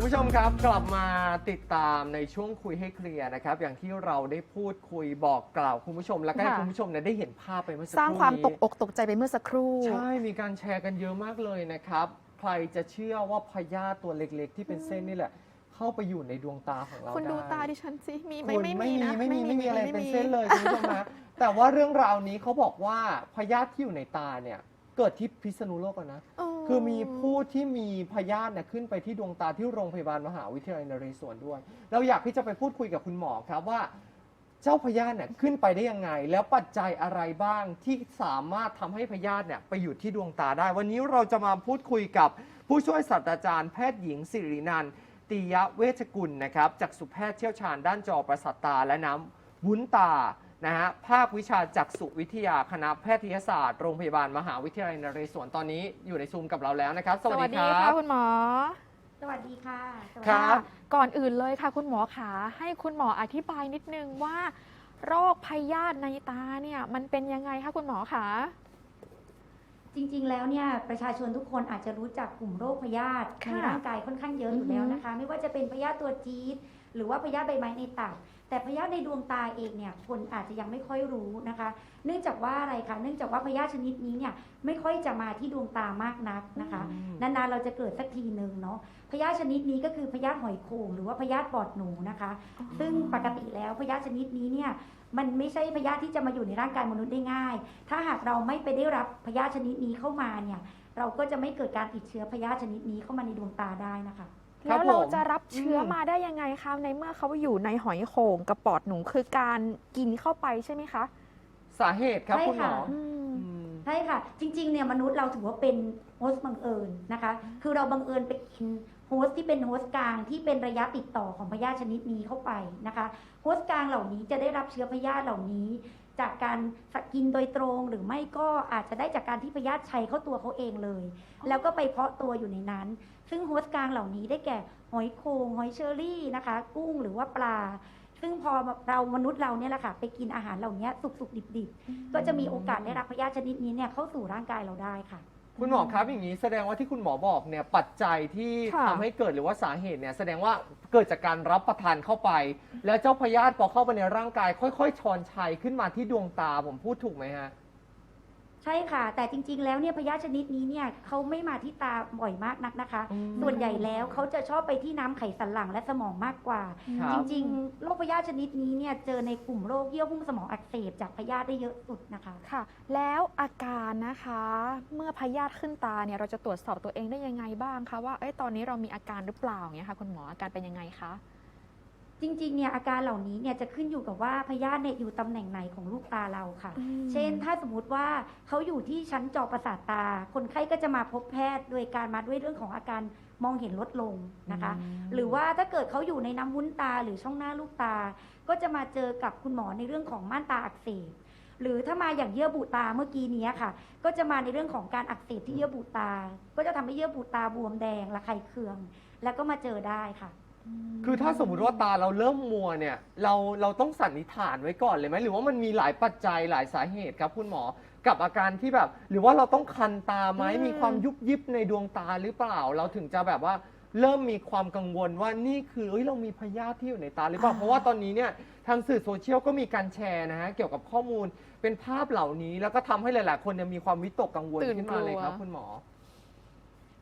คุณผู้ชมครับกลับมาติดตามในช่วงคุยให้เคลียร์นะครับ อย่างที่เราได้พูดคุยบอกกล่าวคุณผู้ชม แล้วก็ให้ค่ะ คุณผู้ชมเนี่ยได้เห็นภาพไปเมื่อสักคสรู่ร้างความนี้ตกอกตกใจไปเมื่อสักครู่ ใช่มีการแชร์กันเยอะมากเลยนะครับ ใครจะเชื่อว่าพยาธิตัวเล็กๆ ที่เป็นเส้นนี่แหละ เข้าไปอยู่ในดวงตาของเราคุณดูได้ตาดิฉันสิ มีไหมคุณไม่ไม่มีมีนะไม่มีไม่มีอะไรม่เป็นมีเส้นเลยคุณผู้ชมนะแต่ว่าเรื่องราวนี้เขาบอกว่าพยาธิที่อยู่ในตาเนี่ยเกิดที่พิษณุโลกอะนะ เคือมีผู้ที่มีพยาธิเนี่ยขึ้นไปที่ดวงตาที่โรงพยาบาลมหาวิทยาลัยนเรศวรด้วย เราอยากที่จะไปพูดคุยกับคุณหมอครับว่า เจ้าพยาธิเนี่ยขึ้นไปได้ยังไง แล้วปัจจัยอะไรบ้างที่สามารถทำให้พยาธิเนี่ยไปอยู่ที่ดวงตาได้ วันนี้เราจะมาพูดคุยกับผู้ช่วยศาสตราจารย์แพทย์หญิงสิรินันท์ตียะเวชกุลนะครับจากสุแพทย์เชี่ยวชาญด้านจอประสาทตาและน้ำวุ้นตา นะฮะภาควิชาจักษุวิทยาคณะแพทยศาสตร์โรงพยาบาลมหาวิทยาลัยนเรศวรตอนนี้อยู่ในซูมกับเราแล้วนะครับสสวัวัสสดีดีครัค่ะบ คุณหมอสวัสดีค่ะสวัสดีครับก่อนอื่นเลยค่ะ คุณหมอขาให้คุณหมออธิบายนิดนึงว่า โรคพยาธิในตาเนี่ยมันเป็นยังไงคะคุณหมอคะ จริง ๆ แล้วเนี่ยประชาชนทุกคนอาจจะรู้จักกลุ่มโรคพยาธิค่ะในร่างกายค่อนข้างเยอะอยู่อือฮึแล้วนะคะ ไม่ว่าจะเป็นพยาธิตัวจี๊ด หรือว่าพยาธิใบไม้ในตับแต่พยาธิในดวงตาเองเนี่ยคนอาจจะยังไม่ค่อยรู้นะคะ เนื่องจากว่าอะไรคะเนื่องจากว่าพยาธิชนิดนี้เนี่ยไม่ค่อยจะมาที่ดวงตามากนักนะคะอืมนานๆเราจะเกิดสักทีหนึ่งเนาะพยาธิชนิดนี้ก็คือพยาธิหอยโข่งหรือว่าพยาธิปอดหนูนะคะ ซึ่งปกติแล้วพยาธิชนิดนี้เนี่ยมันไม่ใช่พยาธิที่จะมาอยู่ในร่างกายมนุษย์ได้ง่าย ถ้าหากเราไม่ไปได้รับพยาธิชนิดนี้เข้ามาเนี่ยเราก็จะไม่เกิดการติดเชื้อพยาธิชนิดนี้เข้ามาในดวงตาได้นะคะ ครัแล้บวเราผมจะรับเชื้ออม มาได้ยังไงคะในเมื่อเขาอยู่ในหอยโข่งกับปอดหนูคือการกินเข้าไปใช่ไหมคะสาเหตุครับใช่คุณหมอค่ะ อืม อืม ใช่ค่ะ จริงๆเนี่ยมนุษย์เราถือว่าเป็นโฮสต์บังเอิญนะคะ คือเราบังเอิญไปกินโฮสต์ที่เป็นโฮสต์กลางที่เป็นระยะติดต่อของพยาธิชนิดนี้เข้าไปนะคะโฮสต์กลางเหล่านี้จะได้รับเชื้อพยาธิเหล่านี้ จากการกินโดยตรงหรือไม่ก็อาจจะได้จากการที่พยาธิชัยเข้าตัวเขาเองเลย แล้วก็ไปเพาะตัวอยู่ในนั้น ซึ่งโฮสต์กลางเหล่านี้ได้แก่หอยโขงหอยเชอรี่นะคะ กุ้งหรือว่าปลา ซึ่งพอเรามนุษย์เราเนี่ยแหละค่ะไปกินอาหารเหล่านี้สุกๆดิบๆ ก็จะมีโอกาสได้รับพยาธิชนิดนี้เนี่ยเข้าสู่ร่างกายเราได้ค่ะคุณหมอครับอย่างนี้แสดงว่าที่คุณหมอบอกเนี่ยปัจจัยที่ค่ะทำให้เกิดหรือว่าสาเหตุเนี่ยแสดงว่าเกิดจากการรับประทานเข้าไป แล้วเจ้าพยาธิพอเข้าไปในร่างกาย ค่อย ๆ ชอนชัยขึ้นมาที่ดวงตาผมพูดถูกไหมฮะ ใช่ค่ะ แต่จริง ๆ แล้วเนี่ยพยาธิชนิดนี้เนี่ยเขาไม่มาที่ตาบ่อยมากนักนะคะ อืม ส่วนใหญ่แล้วเขาจะชอบไปที่น้ำไขสันหลังและสมองมากกว่า ครัจบ ริงๆโรคพยาธิชนิดนี้เนี่ยเจอในกลุ่มโรคเยื่อหุ้มสมองอักเสบจากพยาธิได้เยอะสุดนะคะ ค่ะ แล้วอาการนะคะ เมื่อพยาธิขึ้นตาเนี่ยเราจะตรวจสอบตัวเองได้ยังไงบ้างคะว่าเอ้ยตอนนี้เรามีอาการหรือเปล่าเนี่ยค่ะคุณหมออาการเป็นยังไงคะ จริงๆ เนี่ยอาการเหล่านี้เนี่ยจะขึ้นอยู่กับว่าพยาธิเนี่ยอยู่ตำแหน่งไหนของลูกตาเราค่ะเช่นถ้าสมมติว่าเขาอยู่ที่ชั้นจอประสาทตา คนไข้ก็จะมาพบแพทย์ โดยการมาด้วยเรื่องของอาการมองเห็นลดลงนะคะ หรือว่าถ้าเกิดเขาอยู่ในน้ำวุ้นตาหรือช่องหน้าลูกตา ก็จะมาเจอกับคุณหมอในเรื่องของม่านตาอักเสบ หรือถ้ามาอย่างเยื่อบุตาเมื่อกี้นี้ค่ะ ก็จะมาในเรื่องของการอักเสบที่เยื่อบุตา ก็จะทำให้เยื่อบุตาบวมแดงระคายเคือง แล้วก็มาเจอได้ค่ะ คือถ้าสมมุติว่าตาเราเริ่มมัวเนี่ย เราเราต้องสันนิษฐานไว้ก่อนเลยไหมหรือว่ามันมีหลายปัจจัยหลายสาเหตุครับคุณหมอกับอาการที่แบบ หรือว่าเราต้องคันตาไหมอืมมีความยุบยิบในดวงตาหรือเปล่า เราถึงจะแบบว่าเริ่มมีความกังวลว่านี่คือเอ้ยเรามีพยาธิที่อยู่ในตาหรือเปล่า เพราะว่าตอนนี้เนี่ยทางสื่อโซเชียลก็มีการแชร์นะฮะเกี่ยวกับข้อมูลเป็นภาพเหล่านี้ แล้วก็ทำให้หลาย ๆ คนเนี่ยมีความวิตกกังวลตื่นขึ้นมาเลยครับกลัว คุณหมอ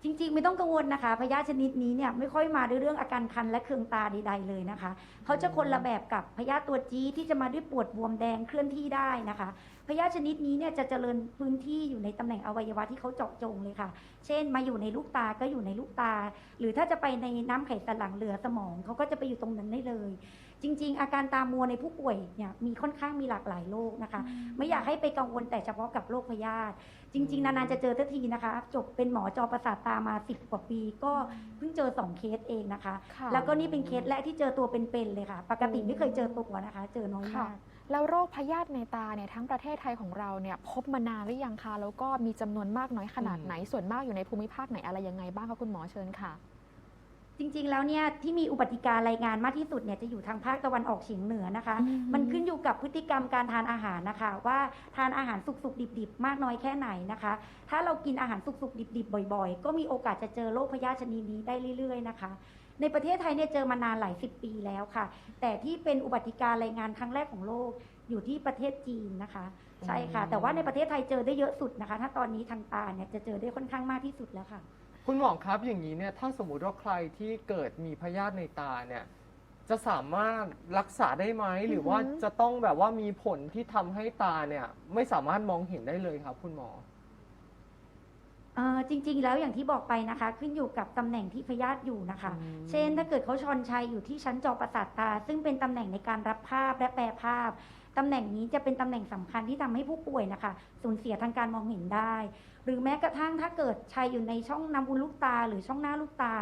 จริงๆ ไม่ต้องกังวลนะคะพยาธิชนิดนี้เนี่ยไม่ค่อยมาด้วยเรื่องอาการคันและเคืองตาใดๆเลยนะคะเขาจะคนละแบบกับพยาธิตัวจีที่จะมาด้วยปวดบวมแดงเคลื่อนที่ได้นะคะพยาธิชนิดนี้เนี่ยจะเจริญพื้นที่อยู่ในตำแหน่งอวัยวะที่เขาเจาะจงเลยค่ะ เช่น มาอยู่ในลูกตาก็อยู่ในลูกตา หรือถ้าจะไปในน้ำไขสันหลังเหลือสมองเขาก็จะไปอยู่ตรงนั้นได้เลย จริง ๆ อาการตามัวในผู้ป่วยเนี่ยมีค่อนข้างมีหลากหลายโรคนะคะ ไม่อยากให้ไปกังวลแต่เฉพาะกับโรคพยาธิจริง ๆ นานๆจะเจอทันทีนะคะ จบเป็นหมอจอประสาทตามา 10 กว่าปี ก็เพิ่งเจอ 2 เคสเองนะคะ ค่ะแล้วก็นี่เป็นเคสแรกที่เจอตัวเป็นๆเลยค่ะ ปกติไม่เคยเจอตัวนะคะ เจอน้อยค่ะ มาก แล้วโรคพยาธิในตาเนี่ยทั้งประเทศไทยของเราเนี่ยพบมานานหรือยังคะแล้วก็มีจำนวนมากน้อยขนาดไหนส่วนมากอยู่ในภูมิภาคไหนอะไรยังไงบ้างคะคุณหมอเชิญค่ะ จริงๆ แล้วเนี่ยที่มีอุบัติการรายงานมากที่สุดเนี่ยจะอยู่ทางภาคตะวันออกเฉียงเหนือนะคะ อืม มันขึ้นอยู่กับพฤติกรรมการทานอาหารนะคะ ว่าทานอาหารสุกๆดิบๆ มากน้อยแค่ไหนนะคะ ถ้าเรากินอาหารสุกๆดิบๆ บ่อยๆ ก็มีโอกาสจะเจอโรคพยาธิชนิดนี้ได้เรื่อยๆนะคะ ในประเทศไทยเนี่ยเจอมานานหลายสิบปีแล้วค่ะ แต่ที่เป็นอุบัติการรายงานครั้งแรกของโลกอยู่ที่ประเทศจีนนะคะ ใช่ค่ะ แต่ว่าในประเทศไทยเจอได้เยอะสุดนะคะ ถ้าตอนนี้ทางตาเนี่ยจะเจอได้ค่อนข้างมากที่สุดแล้วค่ะ คุณหมอครับอย่างนี้เนี่ยถ้าสมมุติว่าใครที่เกิดมีพยาธิในตาเนี่ย จะสามารถรักษาได้ไหมหรือว่าอือหือจะต้องแบบว่ามีผลที่ทำให้ตาเนี่ย ไม่สามารถมองเห็นได้เลยครับ คุณหมอ เอ่อจริงๆ แล้วอย่างที่บอกไปนะคะ ขึ้นอยู่กับตำแหน่งที่พยาธิอยู่นะคะ อืม เช่นถ้าเกิดเขาชอนชัยอยู่ที่ชั้นจอประสาทตา ซึ่งเป็นตำแหน่งในการรับภาพและแปลภาพตำแหน่งนี้จะเป็นตำแหน่งสำคัญที่ทำให้ผู้ป่วยนะคะ สูญเสียทางการมองเห็นได้ หรือแม้กระทั่งถ้าเกิดชัยอยู่ในช่องน้ำบุญลูกตา หรือช่องหน้าลูกตา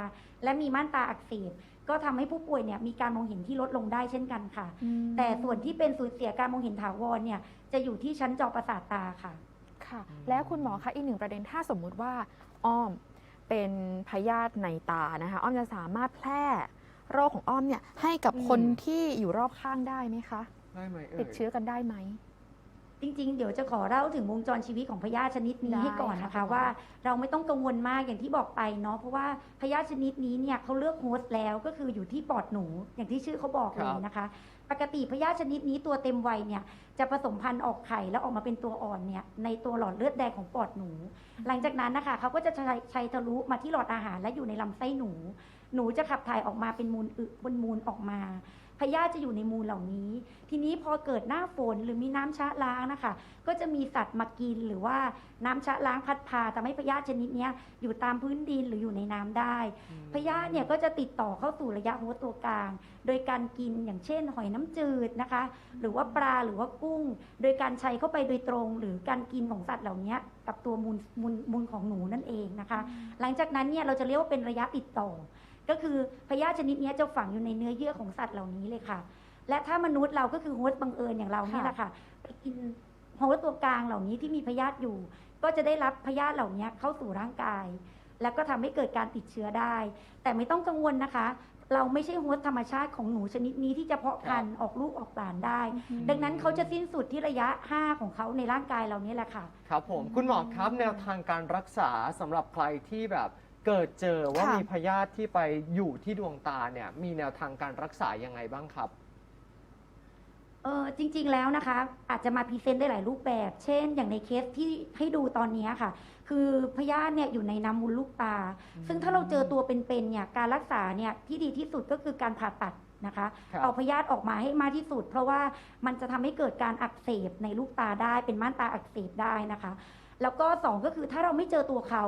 และมีม่านตาอักเสบก็ทำให้ผู้ป่วยเนี่ยมีการมองเห็นที่ลดลงได้เช่นกันค่ะอืมแต่ส่วนที่เป็นสูญเสียการมองเห็นถาวรเนี่ยจะอยู่ที่ชั้นจอประสาทตาค่ะค่ะอืมแล้วคุณหมอคะอีกหนึ่งประเด็นถ้าสมมุติว่าอ้อมเป็นพยาธิในตานะคะอ้อมจะสามารถแพร่โรคของอ้อมเนี่ยให้กับคนที่อยู่รอบข้างได้ไหมคะได้ไหมเอ่ยติดเชื้อกันได้ไหม จริง ๆ เดี๋ยวจะขอเล่าถึงวงจรชีวิตของพยาธิชนิดนี้ได้ให้ก่อนนะค่ะคะว่า เราไม่ต้องกังวลมากอย่างที่บอกไปเนาะเพราะว่าพยาธิชนิดนี้เนี่ยเขาเลือกโฮสต์แล้วก็คืออยู่ที่ปอดหนูอย่างที่ชื่อเขาบอกเลยนะคะ ปกติพยาธิชนิดนี้ตัวเต็มวัยเนี่ยจะผสมพันธุ์ออกไข่แล้วออกมาเป็นตัวอ่อนเนี่ยในตัวหลอดเลือดแดงของปอดหนู หลังจากนั้นนะคะเขาก็จะใช้ใช้ทะลุมาที่หลอดอาหารและอยู่ในลำไส้หนู หนูจะขับถ่ายออกมาเป็นมูลอึบนมูลออกมา พยาธิจะอยู่ในมูลเหล่านี้ ทีนี้พอเกิดหน้าฝนหรือมีน้ำชะล้างนะคะ ก็จะมีสัตว์มากินหรือว่าน้ำชะล้างพัดพาทำให้พยาธิชนิดเนี้ยอยู่ตามพื้นดินหรืออยู่ในน้ำได้อืมพยาธิเนี่ยก็จะติดต่อเข้าสู่ระยะหัวตัวกลาง โดยการกินอย่างเช่น หอยน้ำจืดนะคะ หรือว่าปลาหรือว่ากุ้ง โดยการใช้เข้าไปโดยตรง หรือการกินของสัตว์เหล่านี้กับตัวมูลมูลมูลของหนูนั่นเองนะคะ หลังจากนั้นเนี่ยเราจะเรียกว่าเป็นระยะติดต่อ ก็คือพยาธิชนิดเนี้ยจะฝังอยู่ในเนื้อเยื่อของสัตว์เหล่านี้เลยค่ะ และถ้ามนุษย์เราก็คือโฮสต์บังเอิญอย่างเราเนี่ยแหละค่ะไปกินโฮสต์ตัวกลางเหล่านี้ที่มีพยาธิอยู่ ก็จะได้รับพยาธิเหล่านี้เข้าสู่ร่างกาย แล้วก็ทำให้เกิดการติดเชื้อได้ แต่ไม่ต้องกังวลนะคะ เราไม่ใช่โฮสต์ธรรมชาติของหนูชนิดนี้ที่จะเพาะพันธุ์ออกลูกออกหลานได้ ดังนั้นเขาจะสิ้นสุดที่ระยะ 5 ของเขาในร่างกายเรานี่แหละค่ะ ครับผมคุณหมอครับแนวทางการรักษาสำหรับใครที่แบบ เกิดเจอว่าค่ะ มีพยาธิที่ไปอยู่ที่ดวงตาเนี่ยมีแนวทางการรักษายังไงบ้างครับ เออจริงๆแล้วนะคะ อาจจะมาพรีเซนต์ได้หลายรูปแบบ เช่น อย่างในเคสที่ให้ดูตอนนี้ค่ะ คือพยาธิเนี่ยอยู่ในน้ำมูลลูกตาซึ่งถ้าเราเจอตัวเป็นๆเนี่ยการรักษาเนี่ยที่ดีที่สุดก็คือการผ่าตัดนะคะ ครับ เอาพยาธิออกมาให้มากที่สุด เพราะว่ามันจะทำให้เกิดการอักเสบในลูกตาได้เป็นม่านตาอักเสบได้นะคะ แล้วก็สองก็คือถ้าเราไม่เจอตัวเขา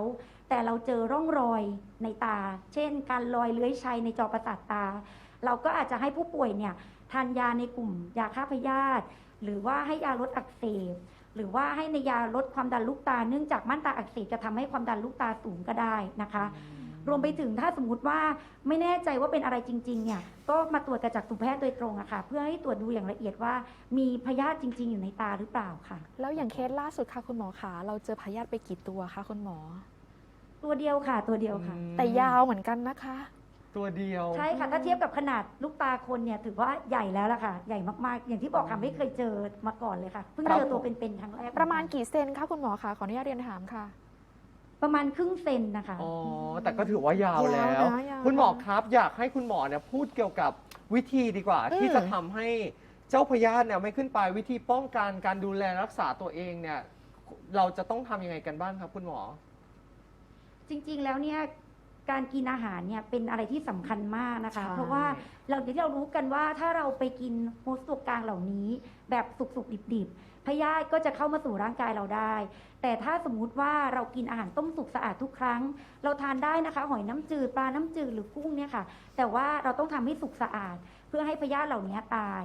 แต่เราเจอร่องรอยในตา เช่น การลอยเลื้อยชัยในจอประสาทตา เราก็อาจจะให้ผู้ป่วยเนี่ยทานยาในกลุ่มยาฆ่าพยาธิหรือว่าให้ยาลดอักเสบหรือว่าให้ในยาลดความดันลูกตา เนื่องจากม่านตาอักเสบจะทำให้ความดันลูกตาสูงก็ได้นะคะ รวมไปถึงถ้าสมมุติว่าไม่แน่ใจว่าเป็นอะไรจริงๆเนี่ยก็มาตรวจกับจักษุแพทย์โดยตรงอะค่ะ เพื่อให้ตรวจดูอย่างละเอียดว่ามีพยาธิจริง ๆ อยู่ในตาหรือเปล่าค่ะ แล้วอย่างเคสล่าสุดค่ะคุณหมอคะเราเจอพยาธิไปกี่ตัวคะคุณหมอ ตัวเดียวค่ะ ตัวเดียวค่ะ อืมแต่ยาวเหมือนกันนะคะ ตัวเดียว ใช่ค่ะถ้าเทียบกับขนาดลูกตาคนเนี่ยถือว่าใหญ่แล้วล่ะค่ะ ใหญ่มากๆ อย่างที่บอกค่ะไม่เคยเจอมาก่อนเลยค่ะเพิ่งครับเจอตัวเป็นๆครั้งแรกประมาณกี่เซนคะคุณหมอคะขออนุญาตเรียนถามค่ะ ประมาณครึ่งเซนนะคะ อ๋อ แต่ก็ถือว่ายาวแล้ว ยาวนะยาวนะคุณหมอครับอยากให้คุณหมอเนี่ยพูดเกี่ยวกับวิธีดีกว่า อืม ที่จะทำให้เจ้าพยาธิเนี่ยไม่ขึ้นไปวิธีป้องกันการดูแลรักษาตัวเองเนี่ยเราจะต้องทำยังไงกันบ้างครับ คุณหมอ จริงๆ แล้วเนี่ยการกินอาหารเนี่ยเป็นอะไรที่สำคัญมากนะคะ ใช่ เพราะว่าเราที่เรารู้กันว่าถ้าเราไปกินโฮสต์ตัวกลางเหล่านี้ แบบสุกๆดิบๆ พยาธิก็จะเข้ามาสู่ร่างกายเราได้ แต่ถ้าสมมุติว่าเรากินอาหารต้มสุกสะอาดทุกครั้ง เราทานได้นะคะ หอยน้ำจืดปลาน้ำจืดหรือกุ้งเนี่ยค่ะ แต่ว่าเราต้องทำให้สุกสะอาด เพื่อให้พยาธิเหล่านี้ตาย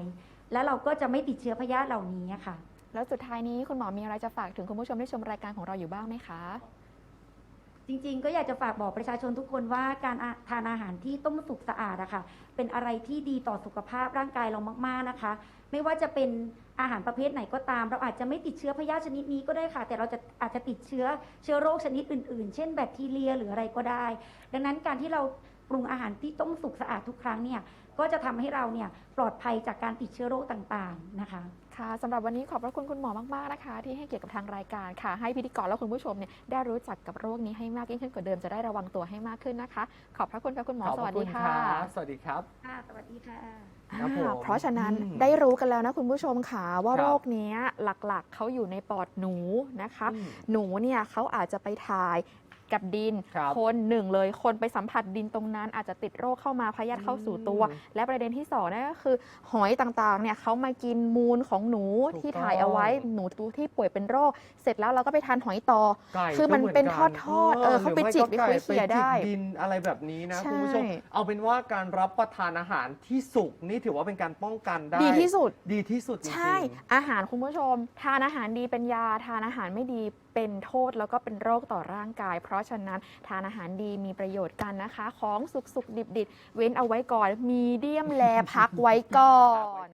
แล้วเราก็จะไม่ติดเชื้อพยาธิเหล่านี้ค่ะ แล้วสุดท้ายนี้คุณหมอมีอะไรจะฝากถึงคุณผู้ชมที่ชมรายการของเราอยู่บ้างไหมคะ จริงๆ ก็อยากจะฝากบอกประชาชนทุกคนว่าการอาทานอาหารที่ต้มสุกสะอาดอะค่ะเป็นอะไรที่ดีต่อสุขภาพร่างกายเรามากๆนะคะ ไม่ว่าจะเป็นอาหารประเภทไหนก็ตาม เราอาจจะไม่ติดเชื้อพยาธิชนิดนี้ก็ได้ค่ะ แต่เราจะอาจจะติดเชื้อเชื้อโรคชนิดอื่นๆ เช่นแบคทีเรียหรืออะไรก็ได้ ดังนั้นการที่เราปรุงอาหารที่ต้มสุกสะอาดทุกครั้งเนี่ย ก็จะทำให้เราเนี่ยปลอดภัยจากการติดเชื้อโรคต่างๆนะคะ ค่ะสำหรับวันนี้ขอบพระคุณคุณหมอมากๆนะคะ ที่ให้เกียรติกับทางรายการค่ะ ให้พิธีกรและคุณผู้ชมเนี่ยได้รู้จักกับโรคนี้ให้มากยิ่งขึ้นกว่าเดิมจะได้ระวังตัวให้มากขึ้นนะคะ ขอบพระคุณค่ะคุณหมอขอบสพวัระสคุดีณค่ะรับสวัสดีครับค่ะสวัสดีค่ะครับผมอ่าเพราะฉะนั้นอืมได้รู้กันแล้วนะคุณผู้ชมค่ะว่าครับโรคเนี้ยหลักๆ เขาอยู่ในปอดหนูนะคะอืมหนูเนี่ยเขาอาจจะไปถ่าย กับดินครับคนหนึ่งเลยคนไปสัมผัสดินตรงนั้น อาจจะติดโรคเข้ามาพยาธิเข้าสู่ตัว อืมและประเด็นที่สองนั่นก็คือ หอยต่างๆเนี่ยเขามากินมูลของหนูถูกที่ถ่ายเอาไว้ต้อง หนูตัวที่ป่วยเป็นโรค เสร็จแล้วเราก็ไปทานหอยต่อ ไก่คือมันก็หเป็นกัทอดๆเออเขาไปจิกหรือม่ไปคุยเขี่ยได้ปจิกดินอะไรแบบนี้นะใช่ คุณผู้ชมเอาเป็นว่าการรับประทานอาหารที่สุกนี่ถือว่าเป็นการป้องกันได้ ดีที่สุด ดีที่สุดจริงๆ ใช่อาหารคุณผู้ชม ทานอาหารดีเป็นยา ทานอาหารไม่ดี เป็นโทษแล้วก็เป็นโรคต่อร่างกาย เพราะฉะนั้นทานอาหารดีมีประโยชน์กันนะคะ ของสุกๆดิบๆ เว้นเอาไว้ก่อน มีเดียมแลพักไว้ก่อน